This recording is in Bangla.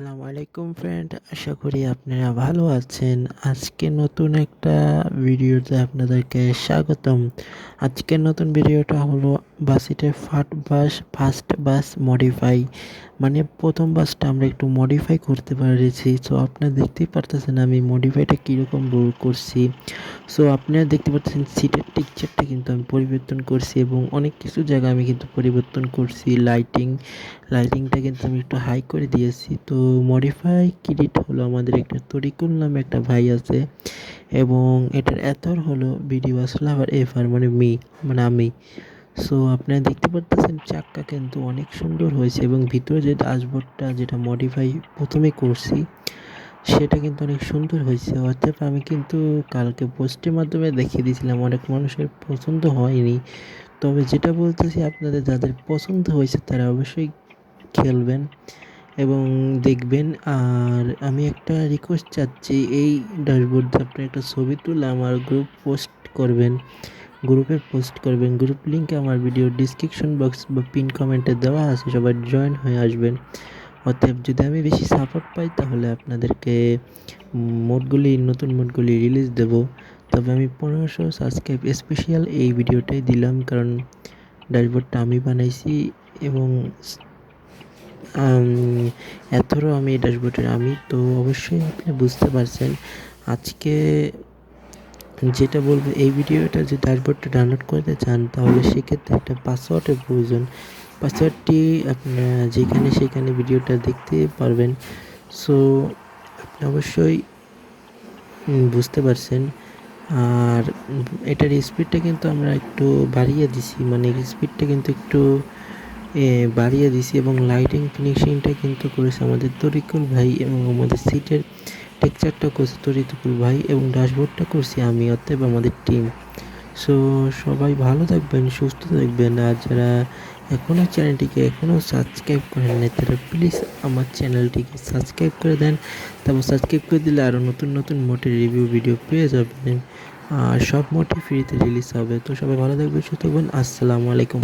আসসালামু আলাইকুম ফ্রেন্ড আশা করি আপনারা ভালো আছেন। আজকে নতুন একটা ভিডিওতে আপনাদেরকে স্বাগতম। আজকের নতুন ভিডিওটা হলো বাসিটের first bus first bus modify মানে প্রথম বাসটা আমরা একটু মডিফাই করতে পেরেছি। সো আপনারা দেখতেই পারতেছেন আমি মডিফাইটা কীরকম করছি। সো আপনারা দেখতে পাচ্ছেন সিটের টিকচারটা কিন্তু আমি পরিবর্তন করছি এবং অনেক কিছু জায়গা আমি কিন্তু পরিবর্তন করছি। লাইটিং লাইটিংটা কিন্তু আমি একটু হাই করে দিয়েছি। তো মডিফাই ক্রিয়েট হলো আমাদের একটা তরিকুল নামে একটা ভাই আছে এবং এটার এতর হলো ভিডিও আসলাভার এফার মানে মি মানে আমি। সো আপনারা দেখতে পারতেছেন চাক্কা কিন্তু অনেক সুন্দর হয়েছে এবং ভিতরে যে ড্যাশবোর্ডটা যেটা মডিফাই প্রথমে করছি, সেটা কিন্তু অনেক সুন্দর হয়েছে। অর্থাৎ আমি কিন্তু কালকে পোস্টের মাধ্যমে দেখিয়ে দিয়েছিলাম, অনেক মানুষের পছন্দ হয়নি। তবে যেটা বলতেছি, আপনাদের যাদের পছন্দ হয়েছে তারা অবশ্যই খেলবেন এবং দেখবেন। আর আমি একটা রিকোয়েস্ট চাচ্ছি, এই ড্যাশবোর্ডে আপনি একটা ছবি তুলে আমার গ্রুপ পোস্ট করবেন। গ্রুপে পোস্ট করবেন। গ্রুপ লিঙ্কে আমার ভিডিও ডিসক্রিপশন বক্স বা পিন কমেন্টে দেওয়া আছে, সবাই জয়েন হয়ে আসবেন। অতএব যদি আমি বেশি সাপোর্ট পাই, তাহলে আপনাদেরকে মোডগুলি নতুন মোডগুলি রিলিজ দেব। তবে আমি পনেরোশো সাবস্ক্রাইব স্পেশাল এই ভিডিওটাই দিলাম, কারণ ড্যাশবোর্ডটা আমি বানাইছি এবং এতরও আমি ড্যাশবোর্ডের আমি। তো অবশ্যই আপনি বুঝতে পারছেন, আজকে যেটা বলবে এই ভিডিওটা যে ড্যাশবোর্ডটা ডাউনলোড করতে চান, তাহলে সেক্ষেত্রে একটা পাসওয়ার্ডের প্রয়োজন। পাসওয়ার্ডটি আপনারা যেখানে সেখানে ভিডিওটা দেখতে পারবেন। সো আপনি অবশ্যই বুঝতে পারছেন। আর এটার স্পিডটা কিন্তু আমরা একটু বাড়িয়ে দিছি। মানে স্পিডটা কিন্তু একটু বাড়িয়ে দিছি এবং লাইটিং ফিনিশিংটা কিন্তু করেছে আমাদের তরিকুল ভাই এবং আমাদের সিটের টেক্সচারটা করছে তরিকুল ভাই এবং ড্যাশবোর্ডটা করছি আমি, অতএব আমাদের টিম সো সবাই ভালো থাকবেন, সুস্থ থাকবেন, আর যারা এখনও চ্যানেলটিকে এখনও সাবস্ক্রাইব করেন নাই, তারা প্লিজ আমার চ্যানেলটিকে সাবস্ক্রাইব করে দেন। তারপর সাবস্ক্রাইব করে দিলে আরও নতুন নতুন মোটের রিভিউ ভিডিও পেয়ে যাবেন। আর সব মোটে ফ্রিতে রিলিজ হবে। তো সবাই ভালো থাকবেন, সুস্থ থাকবেন। আসসালামু আলাইকুম।